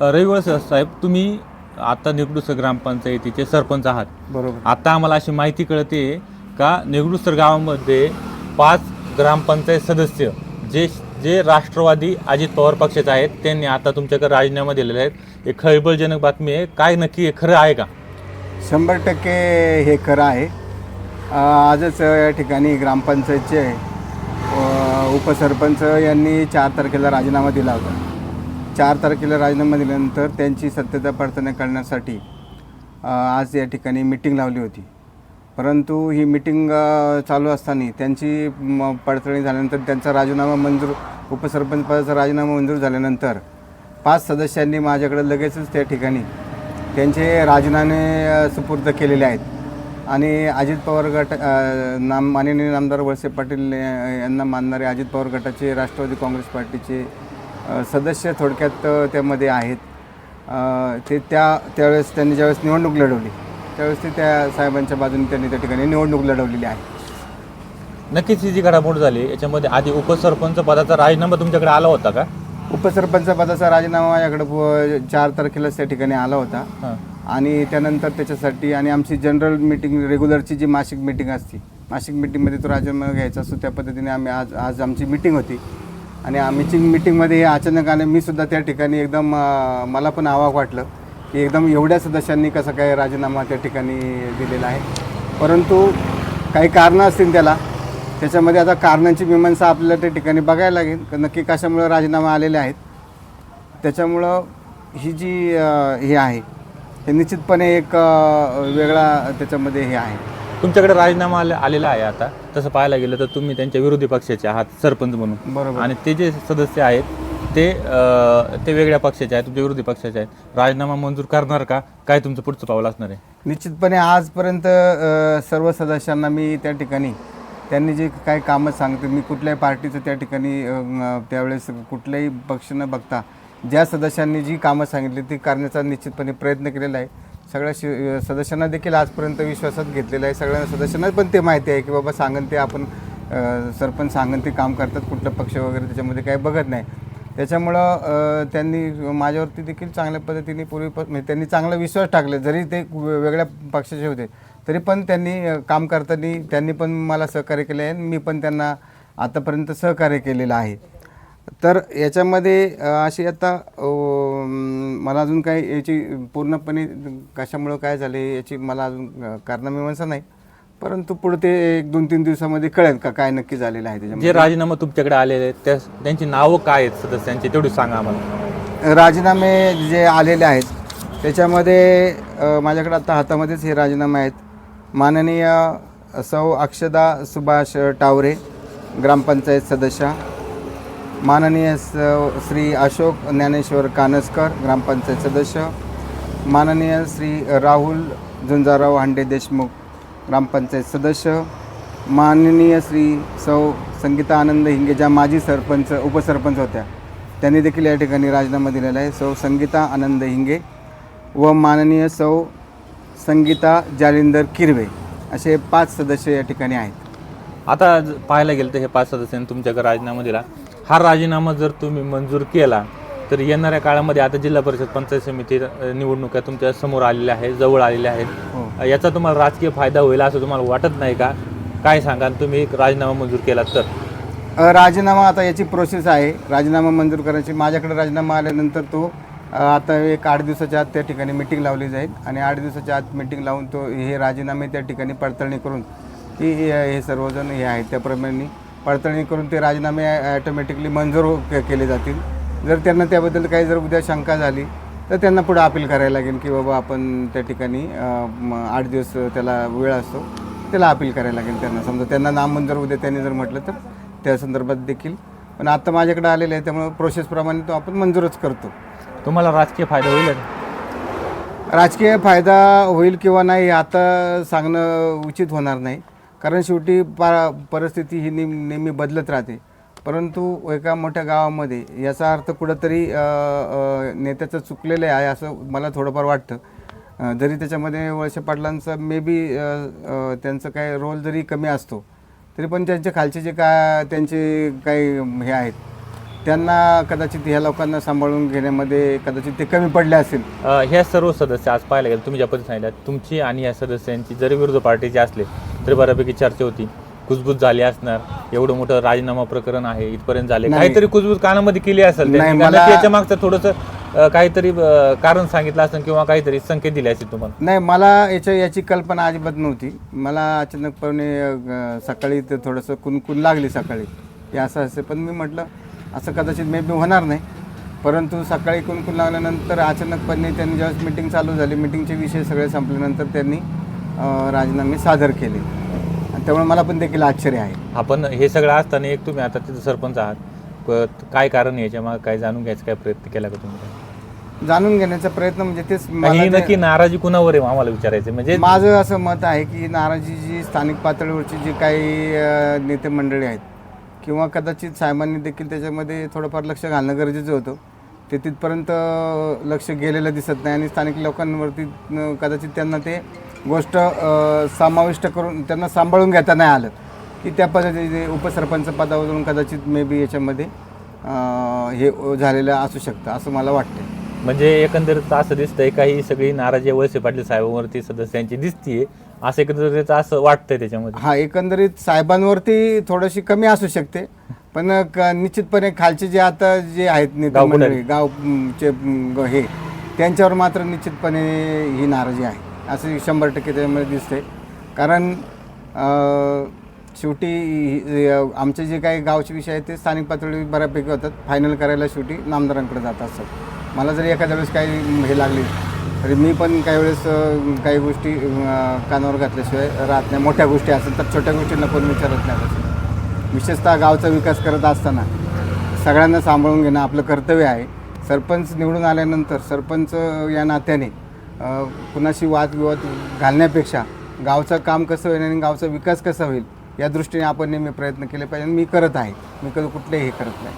रविवार साहेब तुम्ही आता निगडूसर ग्रामपंचायतीचे सरपंच आहात. बरोबर. आता आम्हाला अशी माहिती कळते का निगडूसर गावामध्ये पाच ग्रामपंचायत सदस्य जे जे राष्ट्रवादी अजित पवार पक्षाचे आहेत त्यांनी आता तुमच्याकडे राजीनामा दिलेले आहेत. हे खळबळजनक बातमी आहे. काय नक्की हे खरं आहे का? शंभर टक्के हे खरं आहे. आजच या ठिकाणी ग्रामपंचायतचे उपसरपंच यांनी चार तारखेला राजीनामा दिला होता. चार तारखेला राजीनामा दिल्यानंतर त्यांची सत्यता पडताळणी करण्यासाठी आज या ठिकाणी मिटिंग लावली होती. परंतु ही मिटिंग चालू असताना त्यांची म, पडताळणी झाल्यानंतर त्यांचा राजीनामा मंजूर उपसरपंच पदाचा राजीनामा मंजूर झाल्यानंतर पाच सदस्यांनी माझ्याकडे लगेचच त्या ठिकाणी त्यांचे राजीनामे सुपूर्द केलेले आहेत. आणि अजित पवार गट नाम माननीय नामदार वळसे पाटील यांना मानणारे अजित पवार गटाचे राष्ट्रवादी काँग्रेस पार्टीचे सदस्य थोडक्यात त्यामध्ये आहेत. ते त्या त्यावेळेस त्यांनी ज्यावेळेस निवडणूक लढवली त्यावेळेस ते त्या साहेबांच्या बाजूने त्यांनी त्या ठिकाणी निवडणूक लढवलेली आहे. नक्कीच ही जी घडामोड झाली याच्यामध्ये आधी उपसरपंच पदाचा राजीनामा तुमच्याकडे आला होता का? उपसरपंच पदाचा राजीनामा माझ्याकडे चार तारखेलाच त्या ठिकाणी आला होता. आणि त्यानंतर त्याच्यासाठी आणि आमची जनरल मीटिंग रेग्युलरची जी मासिक मीटिंग असते मासिक मीटिंगमध्ये तो राजीनामा घ्यायचा असतो त्या पद्धतीने आम्ही आज आज आमची मीटिंग होती. आणि आमची मिटिंगमध्ये हे अचानक आले. मी सुद्धा त्या ठिकाणी एकदम मला पण आवाक वाटलं की एकदम एवढ्या सदस्यांनी कसं काय राजीनामा त्या ठिकाणी दिलेला आहे. परंतु काही कारणं असतील त्याला त्याच्यामध्ये आता कारणांची मीमांसा आपल्याला त्या ठिकाणी बघायला लागेल. क- नक्की कशामुळे राजीनामा आलेले आहेत? त्याच्यामुळं ही जी अ, हे आहे हे निश्चितपणे एक अ, वेगळा त्याच्यामध्ये हे आहे. तुमच्याकडे राजीनामा आले- आलेला आहे आता. तसं पाहायला गेलं तर तुम्ही त्यांच्या विरोधी पक्षाचे आहात सरपंच म्हणून. बरोबर. आणि ते जे सदस्य आहेत ते अ, ते वेगळ्या पक्षाचे आहेत तुमच्या विरोधी पक्षाचे आहेत. राजीनामा मंजूर करणार का? काय तुमचं पुढचं पाऊल असणार आहे? निश्चितपणे आजपर्यंत अ, सर्व सदस्यांना मी त्या ठिकाणी त्यांनी जे काही कामं सांगते मी कुठल्याही पार्टीचं त्या ठिकाणी अ, त्यावेळेस कुठल्याही पक्ष न बघता ज्या सदस्यांनी जी कामं सांगितली ती करण्याचा निश्चितपणे प्रयत्न केलेला आहे. सगळ्या शि सदस्यांना देखील आजपर्यंत विश्वासात घेतलेला आहे. सगळ्या सदस्यांना पण ते माहिती आहे की बाबा सांगन ते आपण सरपंच सांगन ते काम करतात कुठलं पक्ष वगैरे त्याच्यामध्ये काही बघत नाही. त्याच्यामुळं त्यांनी माझ्यावरती देखील चांगल्या पद्धतीने पूर्वी म्हणजे त्यांनी चांगला विश्वास टाकला जरी ते वेगळ्या पक्षाचे होते तरी पण त्यांनी काम करताना त्यांनी पण मला सहकार्य केले आहे आणि मी पण त्यांना आतापर्यंत सहकार्य केलेलं आहे. तर याच्यामध्ये अशी आता मला अजून काही याची पूर्णपणे कशामुळं काय झाले याची मला अजून कारणमीमांसा नाही. परंतु पुढे ते एक दोन तीन दिवसामध्ये कळेल का काय नक्की झालेलं आहे त्याच्यामध्ये. जे राजीनामा तुमच्याकडे आलेले आहेत त्या त्यांची नावं काय आहेत सदस्यांची तेवढी सांगा आम्हाला. राजीनामे जे आलेले आहेत त्याच्यामध्ये अ, माझ्याकडे आता हातामध्येच हे राजीनामे आहेत. माननीय सौ अक्षदा सुभाष टावरे ग्रामपंचायत सदस्य माननीय स श्री अशोक ज्ञानेश्वर कानसकर ग्रामपंचायत सदस्य माननीय श्री राहुल झुंजाराव हांडे देशमुख ग्रामपंचायत सदस्य माननीय श्री सौ संगीता आनंद हिंगे ज्या माजी सरपंच उपसरपंच होत्या त्यांनी देखील या ठिकाणी राजीनामा दिलेला आहे. सौ संगीता आनंद हिंगे व माननीय सौ संगीता जालिंदर किरवे असे पाच सदस्य या ठिकाणी आहेत. आता पाहायला गेलं तर हे पाच सदस्यांनी तुमच्याकडे राजीनामा दिला. हा राजीनामा जर तुम्ही मंजूर केला तर येणाऱ्या काळामध्ये आता जिल्हा परिषद पंचायत समिती निवडणुका तुमच्यासमोर आलेल्या आहेत जवळ आलेल्या आहेत. हो. याचा तुम्हाला राजकीय फायदा होईल असं तुम्हाला वाटत नाही का? काय सांगाल तुम्ही एक राजीनामा मंजूर केला तर? राजीनामा आता याची प्रोसेस आहे. राजीनामा मंजूर करायची माझ्याकडे राजीनामा आल्यानंतर तो आता एक आठ दिवसाच्या आत त्या ठिकाणी मिटिंग लावली जाईल आणि आठ दिवसाच्या आत मिटिंग लावून तो हे राजीनामे त्या ठिकाणी पडताळणी करून की हे हे सर्वजण हे आहेत त्याप्रमाणे पडताळणी करून ते राजीनामे ॲटोमॅटिकली मंजूर हो- के- केले जातील. जर त्यांना त्याबद्दल काही जर उद्या शंका झाली तर त्यांना पुढे अपील करायला लागेल की बाबा आपण त्या ठिकाणी आठ दिवस त्याला वेळ असतो त्याला अपील करायला लागेल त्यांना. समजा त्यांना नामंजूर उद्या त्यांनी जर म्हटलं तर त्या संदर्भात देखील. पण आता माझ्याकडे आलेलं आहे त्यामुळे प्रोसेसप्रमाणे तो आपण मंजूरच करतो. तुम्हाला राजकीय फायदा होईल? राजकीय फायदा होईल किंवा नाही आता सांगणं उचित होणार नाही. कारण शेवटी पा परिस्थिती ही नेम नेहमी बदलत राहते. परंतु एका मोठ्या गावामध्ये याचा अर्थ कुठंतरी नेत्याचं चुकलेलं आहे असं मला थोडंफार वाटतं. जरी त्याच्यामध्ये वळसे पाटलांचा मे बी त्यांचं काही रोल जरी कमी असतो तरी पण त्यांच्या खालचे जे काय त्यांचे काही हे आहेत त्यांना कदाचित ह्या लोकांना सांभाळून घेण्यामध्ये कदाचित ते कमी पडले असेल. ह्या सर्व सदस्य आज पाहायला गेलं तुम्ही ज्या पद्धती सांगितल्या तुमची आणि या सदस्यांची जरी विरोधी पार्टीचे असले तरी बऱ्यापैकी चर्चा होती. कुजबूज झाली असणार. एवढं मोठं राजीनामा प्रकरण आहे. इथपर्यंत झाले. नाही. काहीतरी कुजबूज कानामध्ये केली असेल नाही. कारण मला- की याच्या मागचं थोडंसं काहीतरी अ, कारण सांगितलं असेल किंवा काहीतरी संकेत दिले असतील तुम्हाला. नाही मला याच्या याची कल्पना अजिबात नव्हती. मला अचानकपणे अ, सकाळी ते थोडंसं कुणकुण लागली सकाळी. हे असं असे. पण मी म्हटलं असं कदाचित मे बी होणार नाही. परंतु सकाळी कुणकुण लागल्यानंतर अचानकपणे त्यांनी ज्यावेळेस मिटिंग चालू झाली मिटिंगचे विषय सगळे संपल्यानंतर त्यांनी राजीनामे सादर केले. आणि त्यामुळे मला पण देखील आश्चर्य आहे. आपण हे सगळं असताना एक तुम्ही आता तिथं सरपंच आहात. क- काय कारण आहे याच्या मागे काय जाणून घ्यायचा काय प्रयत्न केला का तुम्ही? जाणून घेण्याचा प्रयत्न म्हणजे तेच आणि मला ते- नक्की नाराजी कुणावर आहे आम्हाला विचारायचं? म्हणजे माझं असं मत आहे की नाराजी जी स्थानिक पातळीवरची जी काही अ, नेते मंडळी आहेत किंवा कदाचित साहेबांनी देखील त्याच्यामध्ये थोडंफार लक्ष घालणं गरजेचं होतं. ते तिथपर्यंत लक्ष गेलेलं दिसत नाही आणि स्थानिक लोकांवरती अ, कदाचित त्यांना ते गोष्ट समाविष्ट करून त्यांना सांभाळून घेता नाही आलं की त्या पद्धतीने उपसरपंच पदावरून कदाचित मे बी याच्यामध्ये हे झालेलं असू शकतं असं मला वाटतं म्हणजे एकंदरीत असं दिसतंय काही सगळी नाराजी वळसे पाटील साहेबांवरती सदस्यांची दिसतीये असं एकंदरीत असं वाटतंय त्याच्यामध्ये? हा एकंदरीत साहेबांवरती थोडीशी कमी असू शकते पण निश्चितपणे खालचे जे आता जे आहेत नेते गाव पुढारी. मंडळी गाव म, चे म, ग- हे त्यांच्यावर मात्र निश्चितपणे ही नाराजी आहे. असं शंभर टक्के त्याच्यामध्ये दिसते कारण शेवटी आमचे जे काही गावचे विषय आहेत ते स्थानिक पातळीवर बऱ्यापैकी होतात. फायनल करायला शेवटी नामदारांकडे जात असतात. मला जरी एखाद्या वेळेस काही हे लागली तरी मी पण काही वेळेस काही गोष्टी कानावर घातल्याशिवाय राहत नाही. मोठ्या गोष्टी असेल तर छोट्या गोष्टींना कोण विचारत नाही विशेषतः गावचा विकास करत असताना सगळ्यांना सांभाळून घेणं आपलं कर्तव्य आहे. सरपंच निवडून आल्यानंतर सरपंच या नात्याने कुणाशी वादविवाद घालण्यापेक्षा गावचं काम कसं होईल आणि गावचा विकास कसा होईल या दृष्टीने आपण नेहमी प्रयत्न केले पाहिजे आणि मी करत आहे. मी कधी कुठलेही हे करत नाही.